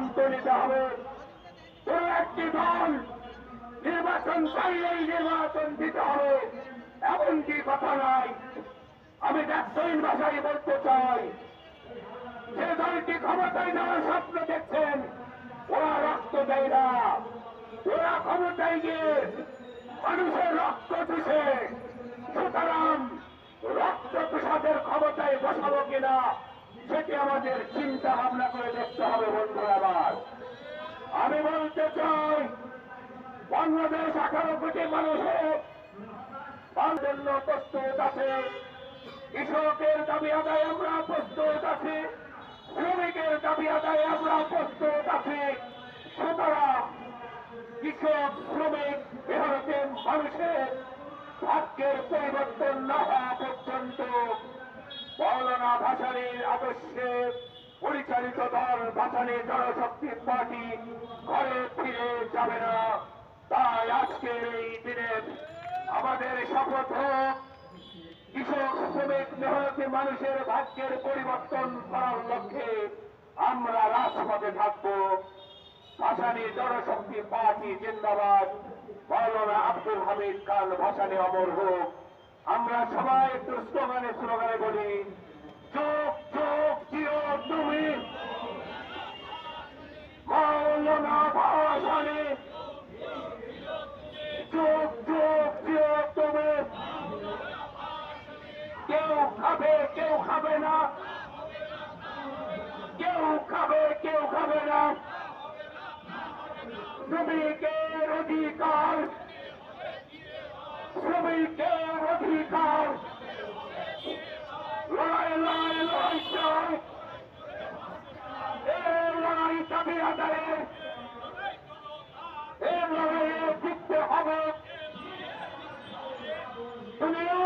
সিদ্ধান্ত নিতে হবে। কোন একটি দল নির্বাচন চাইলেই নির্বাচন দিতে হবে। এমনটি কথা নাই। আমি ব্যবসায়ীর ভাষায় বলতে চাই, যে দলটি ক্ষমতায় যাওয়ার স্বপ্ন দেখছেন, ওরা রক্ত দেয় না। ওরা ক্ষমতায় গিয়ে মানুষের রক্ত চুষে, সুতরাং রক্ত চুষাদের ক্ষমতায় বসাবো কিনা? সেটি আমাদের চিন্তা ভাবনা করে দেখতে হবে বন্ধু আমার আমি বলতে চাই, বাংলাদেশ আঠারো কোটি মানুষের জন্য প্রস্তুত আছে। কৃষকের দাবি আদায় আমরা প্রস্তুত আছি, শ্রমিকের দাবি আদায় আমরা প্রস্তুত আছি। সুতরাং কৃষক, শ্রমিক ভারতের মানুষের ভাগ্যের পরিবর্তন না হওয়া পর্যন্ত আদর্শে পরিচালিত দল ভাসানি জনশক্তি পার্টি ঘরে ফিরে যাবে না। তাই আজকের এই দিনে আমাদের শপথ হোক, কৃষক, শ্রমিক মেহনতি মানুষের ভাগ্যের পরিবর্তন করার লক্ষ্যে আমরা রাজপথে থাকব। ভাসানি জনশক্তি পার্টি জিন্দাবাদ। মৌলানা আব্দুল হামিদ খান ভাসানি অমর হোক। আমরা সবাই একটু শ্রমিকের অধিকার। শ্রমিকের অধিকার। লড়াই লড়াই লড়াই চাই। এই লড়াই দাবি আদায়ে। এই লড়াইয়ে জিততে হবে। দুনিয়া